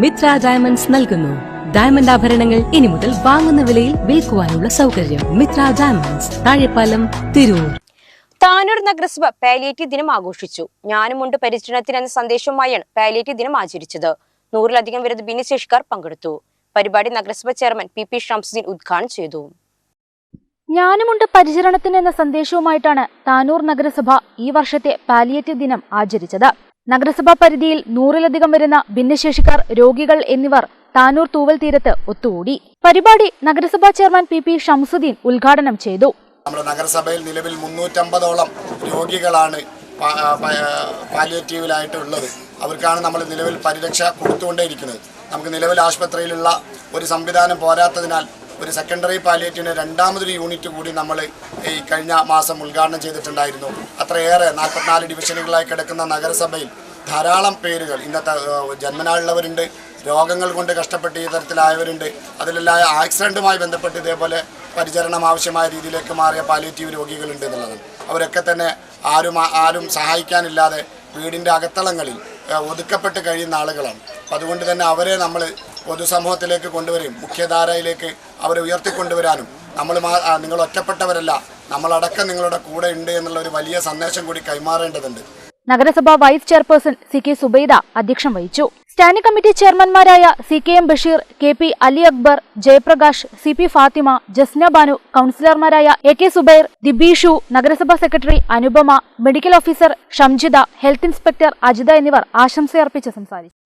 Mitra diamonds നൽകുന്നു. Diamond ആഭരണങ്ങൾ ഇനി മുതൽ വാങ്ങുന്ന വിലയിൽ വിൽക്കുവാനുള്ള സൗകര്യം മിത്ര ഡയമണ്ട്സ് താഴെപ്പാലം തിരൂർ. താനൂർ നഗരസഭ പാലിയേറ്റീവ് ദിനം ആഘോഷിച്ചു. ഞാനുമുണ്ട് പരിചരണത്തിന് എന്ന സന്ദേശവുമായാണ് പാലിയേറ്റീവ് ദിനം ആചരിച്ചത്. നൂറിലധികം വരുന്ന ഭിന്നശേഷിക്കാർ പങ്കെടുത്തു. പരിപാടി നഗരസഭ ചെയർമാൻ പി പി ഷംസുദ്ദീൻ ഉദ്ഘാടനം ചെയ്തു. ഞാനുമുണ്ട് പരിചരണത്തിന് എന്ന സന്ദേശവുമായിട്ടാണ് താനൂർ നഗരസഭ ഈ വർഷത്തെ പാലിയേറ്റീവ് ദിനം ആചരിച്ചത്. നഗരസഭാ പരിധിയിൽ നൂറിലധികം വരുന്ന ഭിന്നശേഷിക്കാർ രോഗികൾ എന്നിവർ താനൂർ തൂവൽ തീരത്ത് ഒത്തുകൂടി. പരിപാടി നഗരസഭാ ചെയർമാൻ പി പി ഷംസുദ്ദീൻ ഉദ്ഘാടനം ചെയ്തു. നമ്മുടെ നഗരസഭയിൽ നിലവിൽ മുന്നൂറ്റമ്പതോളം രോഗികളാണ് പാലിയേറ്റീവിലായിട്ടുള്ളത്. അവർക്കാണ് നമ്മൾ നിലവിൽ പരിരക്ഷ കൊടുത്തുകൊണ്ടേയിരിക്കുന്നത്. നമുക്ക് നിലവിൽ ആശുപത്രിയിലുള്ള ഒരു സംവിധാനം പോരാത്തതിനാൽ ഒരു സെക്കൻഡറി പാലിയേറ്റീവിന് രണ്ടാമതൊരു യൂണിറ്റ് കൂടി നമ്മൾ ഈ കഴിഞ്ഞ മാസം ഉദ്ഘാടനം ചെയ്തിട്ടുണ്ടായിരുന്നു. അത്രയേറെ നാൽപ്പത്തിനാല് ഡിവിഷനുകളായി കിടക്കുന്ന നഗരസഭയിൽ ധാരാളം പേരുകൾ ഇന്നത്തെ ജന്മനാളുള്ളവരുണ്ട് രോഗങ്ങൾ കൊണ്ട് കഷ്ടപ്പെട്ട് ഈ തരത്തിലായവരുണ്ട്. അതിലെല്ലാം ആക്സിഡന്റുമായി ബന്ധപ്പെട്ട് ഇതേപോലെ പരിചരണം ആവശ്യമായ രീതിയിലേക്ക് മാറിയ പാലിയേറ്റീവ് രോഗികളുണ്ട് എന്നുള്ളതാണ് അവരൊക്കെ തന്നെ ആരും ആരും സഹായിക്കാനില്ലാതെ വീടിന്റെ അകത്തളങ്ങളിൽ ഒതുക്കപ്പെട്ട് കഴിയുന്ന ആളുകളാണ്. അതുകൊണ്ട് തന്നെ അവരെ നമ്മൾ പൊതുസമൂഹത്തിലേക്ക് കൊണ്ടുവരും മുഖ്യധാരയിലേക്ക് അവരെ ഉയർത്തിക്കൊണ്ടുവരാനും. നമ്മൾ നിങ്ങൾ ഒറ്റപ്പെട്ടവരല്ല. നമ്മളടക്കം നിങ്ങളുടെ കൂടെ ഉണ്ട് എന്നുള്ള ഒരു വലിയ സന്ദേശം കൂടി കൈമാറേണ്ടതുണ്ട്. നഗരസഭാ vice chairperson C K Subaida അധ്യക്ഷം വഹിച്ചു. Standing committee ചെയർമാൻമാരായ C K M Basheer K P Ali Akbar Jayaprakash C P Fathima Jasna Banu കൌൺസിലർമാരായ A K Zubair Dibeesh നഗരസഭാ secretary Anupama medical officer Shamjitha health inspector Ajitha എന്നിവർ ആശംസയർപ്പിച്ച് സംസാരിച്ചു.